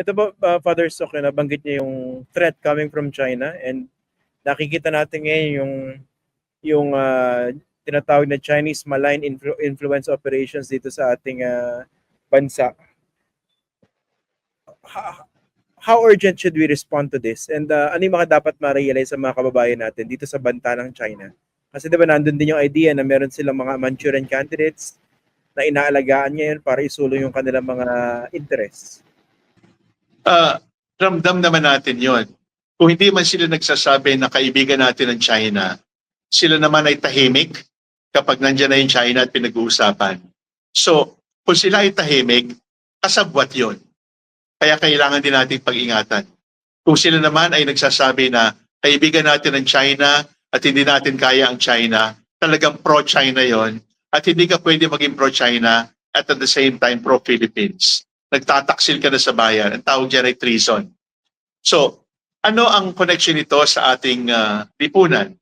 Ito ba, uh, Father Sok, nabanggit niya yung threat coming from China and nakikita natin ngayon yung yung uh, tinatawag na Chinese malign influ- influence operations dito sa ating uh, bansa. Ha- How urgent should we respond to this? And uh, ano yung mga dapat ma-realize sa mga kababayan natin dito sa banta ng China? Kasi di ba nandun din yung idea na meron silang mga Manchurian candidates na inaalagaan ngayon para isulong yung kanilang mga interests. Ah, ramdam naman natin yon. Kung hindi man sila nagsasabi na kaibigan natin ng China, sila naman ay tahimik kapag nandyan na yung China at pinag-uusapan. So, kung sila ay tahimik, kasabwat yon. Kaya kailangan din natin pag-ingatan. Kung sila naman ay nagsasabi na kaibigan natin ng China at hindi natin kaya ang China, talagang pro-China yon at hindi ka pwede maging pro-China at at the same time pro-Philippines nagtataksil ka na sa bayan. Ang tawag dyan ay treason. So, ano ang connection nito sa ating uh, lipunan?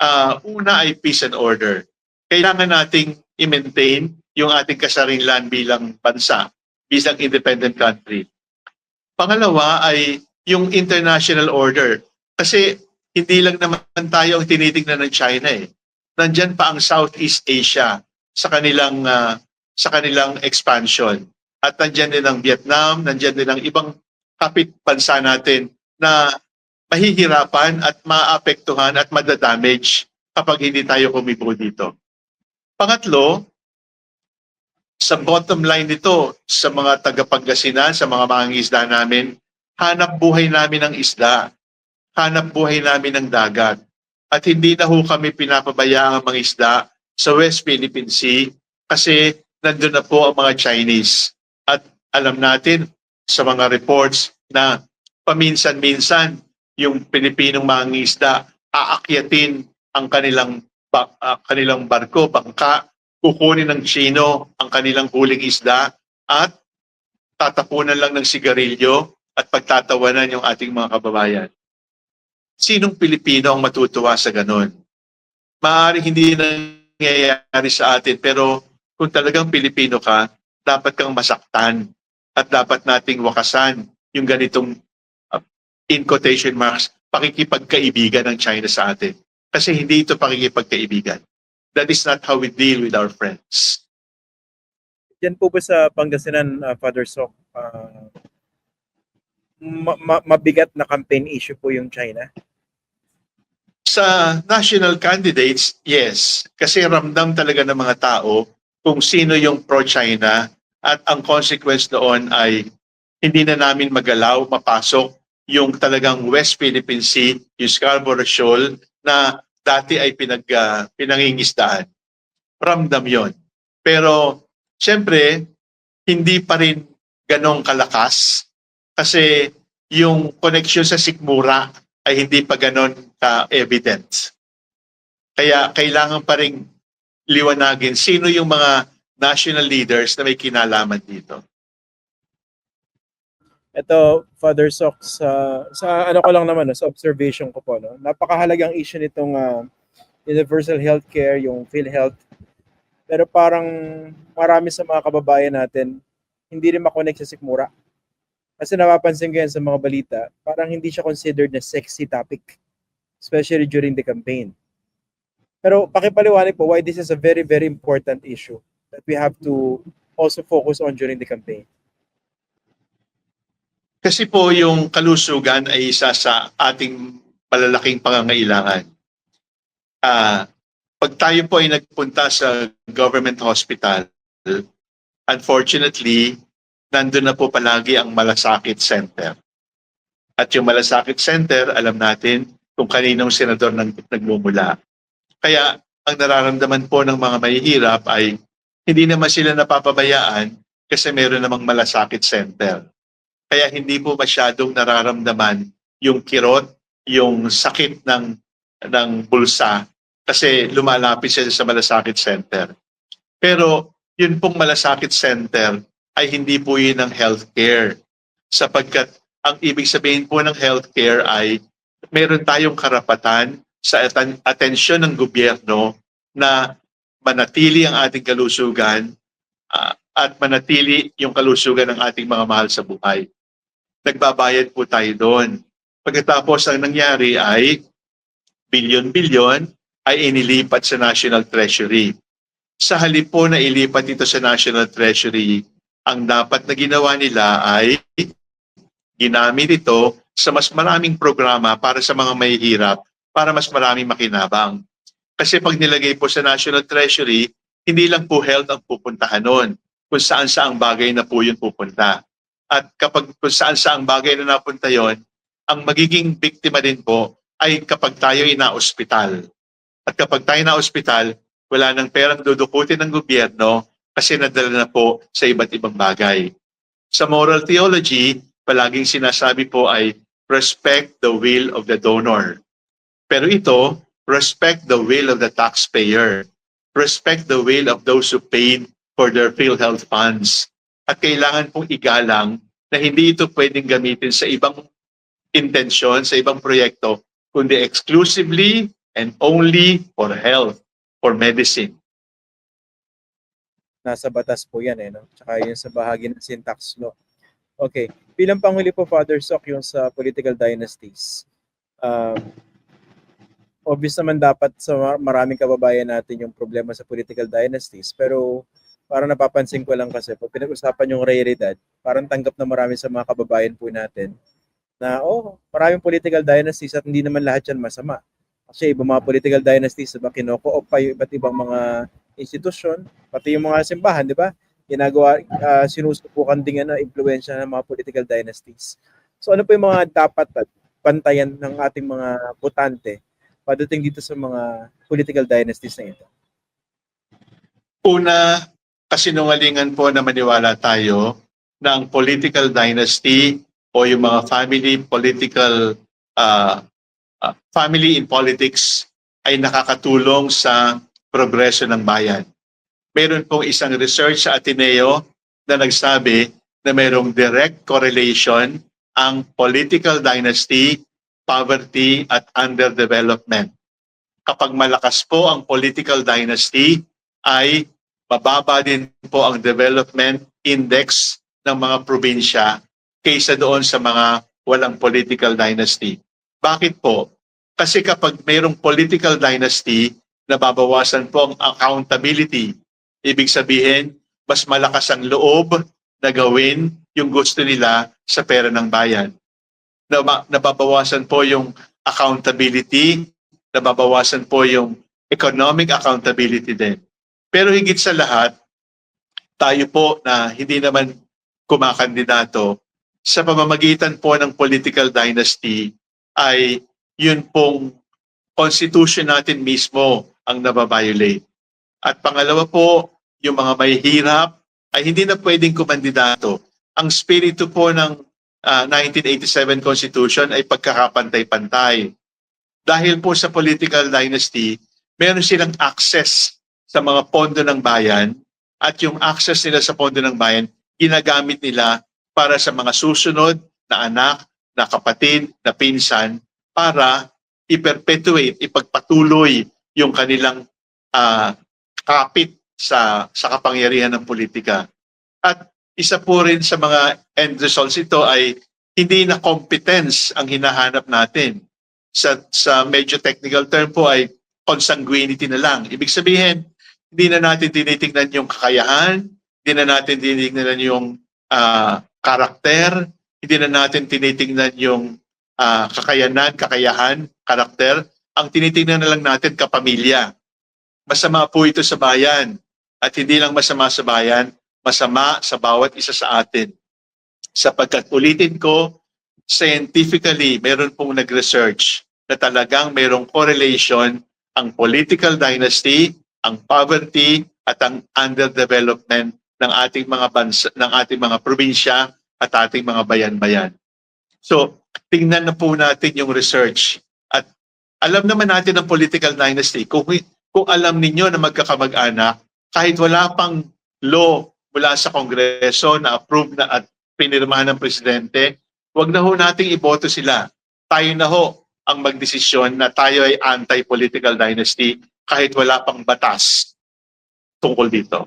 Uh, una ay peace and order. Kailangan nating i-maintain yung ating kasarinlan bilang bansa, bilang independent country. Pangalawa ay yung international order. Kasi hindi lang naman tayo ang tinitingnan ng China eh. Nandyan pa ang Southeast Asia sa kanilang uh, sa kanilang expansion at nandiyan din ang Vietnam, nandiyan din ang ibang kapit bansa natin na mahihirapan at maapektuhan at madadamage kapag hindi tayo kumibo dito. Pangatlo, sa bottom line nito, sa mga tagapagkasinan, sa mga mangingisda namin, hanap buhay namin ng isda. Hanap buhay namin ng dagat. At hindi na ho kami pinapabayaan ang mga isda sa West Philippine Sea kasi nandun na po ang mga Chinese alam natin sa mga reports na paminsan-minsan yung Pilipinong mangingisda aakyatin ang kanilang ba- ah, kanilang barko, bangka, kukunin ng Chino ang kanilang huling isda at tatapunan lang ng sigarilyo at pagtatawanan yung ating mga kababayan. Sinong Pilipino ang matutuwa sa ganun? Maaaring hindi nangyayari sa atin pero kung talagang Pilipino ka, dapat kang masaktan at dapat nating wakasan yung ganitong uh, in quotation marks pakikipagkaibigan ng China sa atin. Kasi hindi ito pakikipagkaibigan. That is not how we deal with our friends. Yan po ba sa Pangasinan, uh, Father Sok, uh, ma- ma- mabigat na campaign issue po yung China? Sa national candidates, yes. Kasi ramdam talaga ng mga tao kung sino yung pro-China at ang consequence doon ay hindi na namin magalaw, mapasok yung talagang West Philippine Sea, yung Scarborough Shoal na dati ay pinag, uh, pinangingisdaan. Ramdam yon. Pero siyempre, hindi pa rin ganong kalakas kasi yung connection sa Sikmura ay hindi pa ganon ka-evident. Kaya kailangan pa rin liwanagin sino yung mga national leaders na may kinalaman dito. Ito, Father Sok, sa, sa ano ko lang naman, no, sa observation ko po, no, napakahalagang issue nitong uh, universal healthcare, yung PhilHealth. Pero parang marami sa mga kababayan natin, hindi rin makonect sa sikmura. Kasi napapansin ko yan sa mga balita, parang hindi siya considered na sexy topic, especially during the campaign. Pero pakipaliwanag po why this is a very, very important issue that we have to also focus on during the campaign. Kasi po yung kalusugan ay isa sa ating malalaking pangangailangan. Ah, pag tayo po ay nagpunta sa government hospital, unfortunately, nandun na po palagi ang malasakit center. At yung malasakit center, alam natin kung kaninong senador nang nagmumula. Kaya ang nararamdaman po ng mga mahihirap ay hindi naman sila napapabayaan kasi meron namang malasakit center. Kaya hindi po masyadong nararamdaman yung kirot, yung sakit ng ng bulsa kasi lumalapit sila sa malasakit center. Pero yun pong malasakit center ay hindi po yun ng healthcare sapagkat ang ibig sabihin po ng healthcare ay meron tayong karapatan sa aten- atensyon ng gobyerno na manatili ang ating kalusugan ah, at manatili yung kalusugan ng ating mga mahal sa buhay. nagbabayad po tayo doon. Pagkatapos ang nangyari ay bilyon-bilyon ay inilipat sa National Treasury. Sa halip po na ilipat ito sa National Treasury, ang dapat na ginawa nila ay ginamit ito sa mas maraming programa para sa mga mahihirap, para mas maraming makinabang. Kasi pag nilagay po sa National Treasury, hindi lang po health ang pupuntahan nun, kung saan saang bagay na po yun pupunta. At kapag kung saan saang bagay na napunta yon, ang magiging biktima din po ay kapag tayo ay na-ospital. At kapag tayo na-ospital, wala nang perang dudukutin ng gobyerno kasi nadala na po sa iba't ibang bagay. Sa moral theology, palaging sinasabi po ay respect the will of the donor. Pero ito, respect the will of the taxpayer. Respect the will of those who paid for their PhilHealth funds. At kailangan pong igalang na hindi ito pwedeng gamitin sa ibang intensyon, sa ibang proyekto, kundi exclusively and only for health, for medicine. nasa batas po yan eh, no? Tsaka yun sa bahagi ng syntax law. Okay. Bilang panghuli po, Father Sok, yung sa political dynasties. Um, obvious naman dapat sa mar- maraming kababayan natin yung problema sa political dynasties. Pero parang napapansin ko lang kasi pag pinag-usapan yung realidad, parang tanggap na marami sa mga kababayan po natin na, oh, maraming political dynasties at hindi naman lahat yan masama. Kasi ibang mga political dynasties, diba, kinoko pa yung iba't ibang mga institusyon, pati yung mga simbahan, di ba? Ginagawa, uh, sinusubukan din ano, impluensya ng mga political dynasties. So ano po yung mga dapat at pantayan ng ating mga botante pagdating dito sa mga political dynasties na ito? Una, kasinungalingan po na maniwala tayo na ang political dynasty o yung mga family political uh, uh, family in politics ay nakakatulong sa progreso ng bayan. Meron pong isang research sa Ateneo na nagsabi na mayroong direct correlation ang political dynasty, poverty at underdevelopment. Kapag malakas po ang political dynasty, ay mababa din po ang development index ng mga probinsya kaysa doon sa mga walang political dynasty. Bakit po? Kasi kapag mayroong political dynasty, nababawasan po ang accountability. Ibig sabihin, mas malakas ang loob na gawin yung gusto nila sa pera ng bayan. Naba- Nababawasan po yung accountability, nababawasan po yung economic accountability din. Pero higit sa lahat, tayo po na hindi naman kumakandidato, sa pamamagitan po ng political dynasty ay yun pong constitution natin mismo ang nababiolate. At pangalawa po, yung mga may hirap ay hindi na pwedeng kumandidato. Ang spirito po ng ah, 1987 Constitution ay pagkakapantay-pantay. Dahil po sa political dynasty, meron silang access sa mga pondo ng bayan at yung access nila sa pondo ng bayan, ginagamit nila para sa mga susunod na anak, na kapatid, na pinsan, para i-perpetuate, ipagpatuloy yung kanilang ah, kapit sa sa kapangyarihan ng politika. At isa po rin sa mga end results ito ay hindi na competence ang hinahanap natin. Sa sa medyo technical term po ay consanguinity na lang. Ibig sabihin, hindi na natin tinitingnan yung kakayahan, hindi na natin tinitingnan yung ah, karakter, hindi na natin tinitingnan yung ah, kakayanan, kakayahan, karakter. Ang tinitingnan na lang natin kapamilya. Masama po ito sa bayan. At hindi lang masama sa bayan, masama sa bawat isa sa atin. Sapagkat ulitin ko, scientifically, meron pong nag-research na talagang merong correlation ang political dynasty, ang poverty, at ang underdevelopment ng ating mga bansa, ng ating mga probinsya at ating mga bayan-bayan. So, tingnan na po natin yung research. At alam naman natin ang political dynasty. Kung, kung alam ninyo na magkakamag-anak, kahit wala pang law mula sa Kongreso na approve na at pinirmahan ng Presidente, wag na ho nating iboto sila. Tayo na ho ang magdesisyon na tayo ay anti-political dynasty kahit wala pang batas tungkol dito.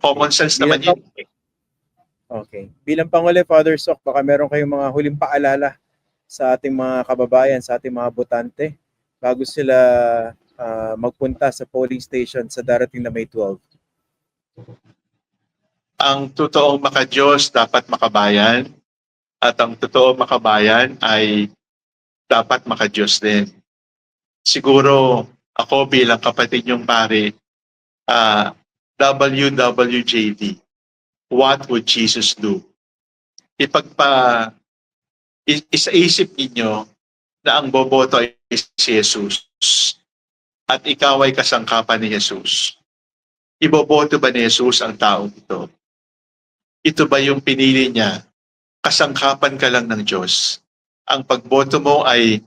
Common sense naman yun. Okay. Bilang Pangulo, Father Sok, baka meron kayong mga huling paalala sa ating mga kababayan, sa ating mga botante bago sila ah, magpunta sa polling station sa darating na May 12. Ang totoong makadiyos dapat makabayan at ang totoong makabayan ay dapat makadiyos din. Siguro ako bilang kapatid yung pare, ah, WWJD, what would Jesus do? Ipagpa, is- isaisip ninyo na ang boboto ay si Jesus at ikaw ay kasangkapan ni Jesus. Iboboto ba ni Jesus ang taong ito? Ito ba yung pinili niya? Kasangkapan ka lang ng Diyos. Ang pagboto mo ay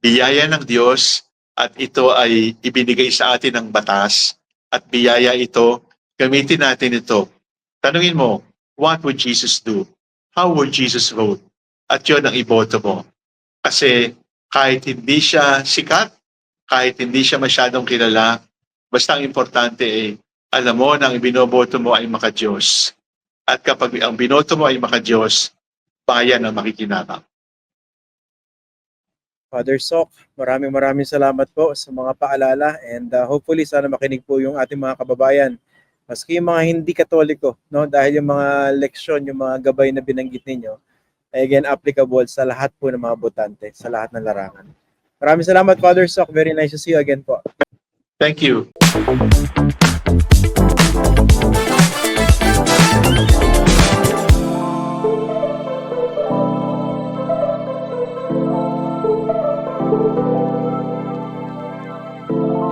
biyaya ng Diyos at ito ay ibinigay sa atin ng batas at biyaya ito, gamitin natin ito. Tanungin mo, what would Jesus do? How would Jesus vote? At yun ang iboto mo. Kasi kahit hindi siya sikat, kahit hindi siya masyadong kilala, basta ang importante ay alam mo na ang binoboto mo ay makadiyos. At kapag ang binoto mo ay makadiyos, bayan ang makikinabang. Father Sok, maraming maraming salamat po sa mga paalala and uh, hopefully sana makinig po yung ating mga kababayan. Maski yung mga hindi katoliko, no? dahil yung mga leksyon, yung mga gabay na binanggit ninyo, ay again applicable sa lahat po ng mga botante, sa lahat ng larangan. Maraming salamat Father Sok, very nice to see you again po. Thank you.